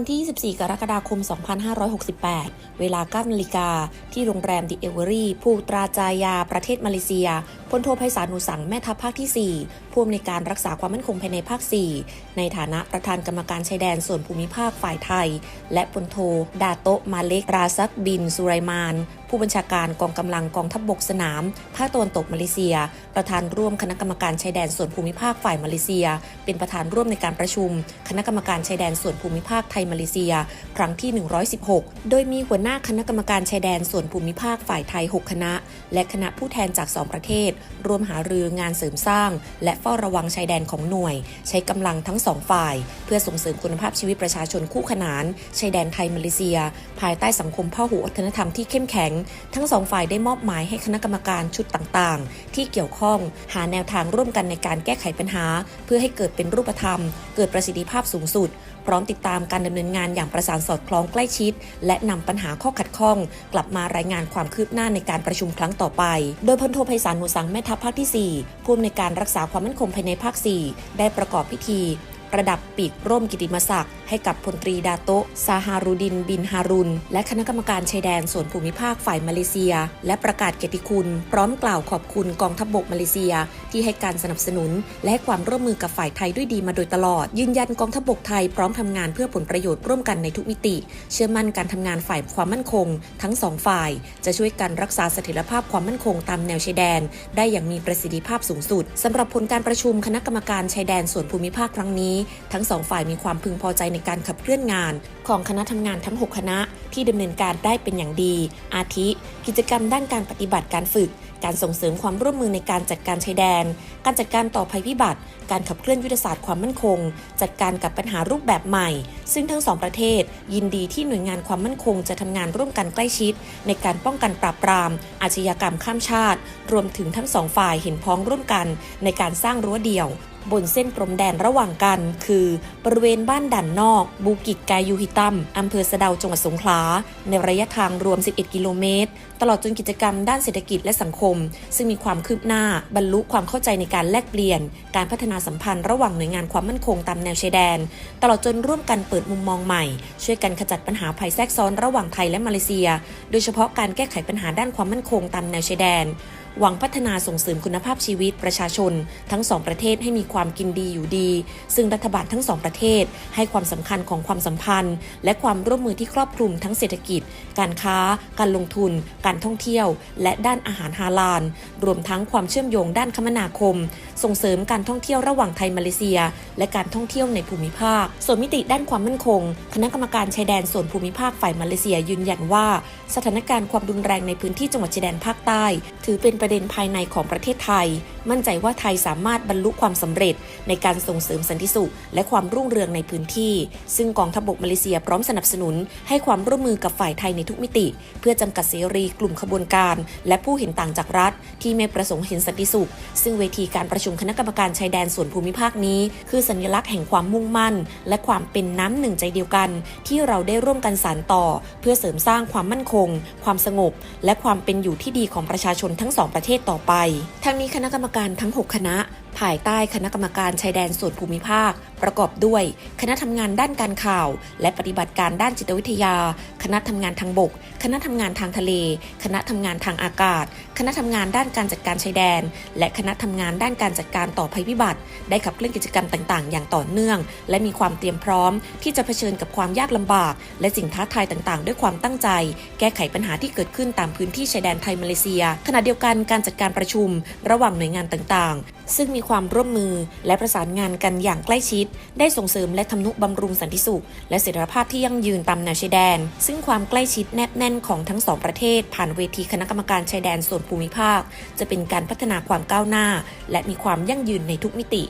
วันที่ 24 กรกฎาคม 2568 เวลา9นาฬิกา ที่โรงแรมดิเอเวอรี่ภูตราจายา ประเทศมาเลเซีย พลโทไพศาลหนูสัง แม่ทัพภาคที่ 4 ผู้อำนวยการรักษาความมั่นคงภายในภาค 4 ในฐานะประธานกรรมการชายแดนส่วนภูมิภาคฝ่ายไทย และพลโท ดาโตมาเล็ก ราซักบิน สุไรมานผู้บัญชาการกองกำลังกองทัพบบกสนาม ภาคตะวันตกมาเลเซีย ประธานร่วมคณะกรรมการชายแดนส่วนภูมิภาคฝ่ายมาเลเซีย เป็นประธานร่วมในการประชุม คณะกรรมการชายแดนส่วนภูมิภาคไทยมาเลเซีย ครั้งที่ 116 โดยมีหัวหน้าคณะกรรมการชายแดนส่วนภูมิภาคฝ่ายไทย 6 คณะ และคณะผู้แทนจาก 2 ประเทศ ร่วมหารืองานเสริมสร้าง และเฝ้าระวังชายแดนของหน่วย ใช้กำลังทั้งสองฝ่าย เพื่อส่งเสริมคุณภาพชีวิตประชาชนคู่ขนานชายแดนไทยมาเลเซีย ภายใต้สังคมพ่อหูวัฒนธรรมที่เข้มแข็งทั้งสองฝ่ายได้มอบหมายให้คณะกรรมการชุดต่างๆ ที่เกี่ยวข้องหาแนวทางร่วมกันในการแก้ไขปัญหา เพื่อให้เกิดเป็นรูปธรรม เกิดประสิทธิภาพสูงสุด พร้อมติดตามการดำเนินงานอย่างประสานสอดคล้องใกล้ชิด และนำปัญหาข้อขัดข้อง กลับมารายงานความคืบหน้าในการประชุมครั้งต่อไป โดยพลโทไพศาลหนูสังแม่ทัพภาคที่ 4 ผู้อำนวยการรักษาความมั่นคงภายในภาค 4 ได้ประกอบพิธี ประดับปีกร่มกิติมศักดิ์ให้กับพลตรีดาโตะซาฮารูดิน บินฮารุน และคณะกรรมการชายแดนส่วนภูมิภาคฝ่ายมาเลเซีย และประกาศเกียรติคุณ พร้อมกล่าวขอบคุณกองทัพบบกมาเลเซีย ที่ให้การสนับสนุน และให้ความร่วมมือกับฝ่ายไทยด้วยดีมาโดยตลอด ยืนยันกองทัพบบกไทยพร้อมทำงานเพื่อผลประโยชน์ร่วมกันในทุกมิติ เชื่อมั่นการทำงานฝ่ายความมั่นคง ทั้งสองฝ่าย จะช่วยกันรักษาเสถียรภาพความมั่นคงตามแนวชายแดน ได้อย่างมีประสิทธิภาพสูงสุดสำหรับผลการประชุมคณะกรรมการชายแดนส่วนภูมิภาคครั้งนี้นี้ทั้งสองฝ่ายมีความพึงพอใจในการขับเคลื่อนงาน ของคณะทำงานทั้ง 6 คณะที่ดำเนินการได้เป็นอย่างดี อาทิ กิจกรรมด้านการปฏิบัติการฝึก การส่งเสริมความร่วมมือในการจัดการชายแดน การจัดการต่อภัยพิบัติ การขับเคลื่อนยุทธศาสตร์ความมั่นคง จัดการกับปัญหารูปแบบใหม่ ซึ่งทั้งสองประเทศ ยินดีที่หน่วยงานความมั่นคงจะทำงานร่วมกันใกล้ชิด ในการป้องกันปราบปราม อาชญากรรมข้ามชาติ รวมถึงทั้งสองฝ่ายเห็นพ้องร่วมกัน ในการสร้างรั้วเดี่ยวบนเส้นพรมแดนระหว่างกัน คือบริเวณบ้านด่านนอก บูกิกกายูฮิตัมอำเภอสะเดาจังหวัดสงขลา ในระยะทางรวม 11 กิโลเมตร ตลอดจนกิจกรรมด้านเศรษฐกิจและสังคมซึ่งมีความคืบหน้าบรรลุความเข้าใจในการแลกเปลี่ยน การพัฒนาสัมพันธ์ระหว่างหน่วยงานความมั่นคงตามแนวชายแดน ตลอดจนร่วมกันเปิดมุมมองใหม่ ช่วยกันขจัดปัญหาภัยแทรกซ้อนระหว่างไทยและมาเลเซีย โดยเฉพาะการแก้ไขปัญหาด้านความมั่นคงตามแนวชายแดน หวังพัฒนาส่งเสริมคุณภาพชีวิตประชาชน ทั้งสองประเทศให้มีความกินดีอยู่ดี ซึ่งรัฐบาลทั้งสองประเทศ ให้ความสำคัญของความสัมพันธ์ และความร่วมมือที่ครอบคลุมทั้งเศรษฐกิจ การค้า การลงทุน การท่องเที่ยว และด้านอาหารฮาลาล รวมทั้งความเชื่อมโยงด้านคมนาคม ส่งเสริมการท่องเที่ยวระหว่างไทยมาเลเซีย และการท่องเที่ยวในภูมิภาค ส่วนมิติด้านความมั่นคง คณะกรรมการชายแดนส่วนภูมิภาคฝ่ายมาเลเซียยืนยันว่า สถานการณ์ความรุนแรงในพื้นที่จังหวัดชายแดนภาคใต้ ถือเป็นประเด็นภายในของประเทศไทย มั่นใจว่าไทยสามารถบรรลุความสำเร็จ ในการส่งเสริมสันติสุข และความรุ่งเรืองในพื้นที่ ซึ่งกองทัพบกมาเลเซียพร้อมสนับสนุน ให้ความร่วมมือกับฝ่ายไทยในทุกมิติ เพื่อจำกัดเสรีกลุ่มขบวนการ และผู้เห็นต่างจากรัฐ ที่ไม่ประสงค์เห็นสันติสุข ซึ่งเวทีการประชุมคณะกรรมการชายแดนส่วนภูมิภาคนี้ คือสัญลักษณ์แห่งความมุ่งมั่น และความเป็นน้ำหนึ่งใจเดียวกัน ที่เราได้ร่วมกันสานต่อ เพื่อเสริมสร้างความมั่นคง ความสงบ และความเป็นอยู่ที่ดีของประชาชนทั้งสองประเทศต่อไป ทั้งนี้คณะกรรมการทั้ง 6 คณะ ภายใต้คณะกรรมการชายแดนส่วนภูมิภาค ประกอบด้วย คณะทำงานด้านการข่าว และปฏิบัติการด้านจิตวิทยา คณะทำงานทางบก คณะทำงานทางทะเล คณะทำงานทางอากาศ คณะทำงานด้านการจัดการชายแดน และคณะทำงานด้านการจัดการต่อภัยพิบัติ ได้ขับเคลื่อนกิจกรรมต่าง ๆ อย่างต่อเนื่อง และมีความเตรียมพร้อม ที่จะเผชิญกับความยากลำบาก และสิ่งท้าทายต่างๆ ด้วยความตั้งใจ แก้ไขปัญหาที่เกิดขึ้นตามพื้นที่ชายแดนไทยมาเลเซีย ขณะเดียวกันการจัดการประชุม ระหว่างหน่วยงานต่างๆ ซึ่งมีความร่วมมือ และประสานงานกันอย่างใกล้ชิด ได้ส่งเสริมและทำนุบำรุงสันติสุข และเสถียรภาพที่ยั่งยืนตามแนวชายแดน ซึ่งความใกล้ชิดแนบแน่นของทั้งสองประเทศ ผ่านเวทีคณะกรรมการชายแดนส่วนภูมิภาค จะเป็นการพัฒนาความก้าวหน้า และมีความยั่งยืนในทุกมิติ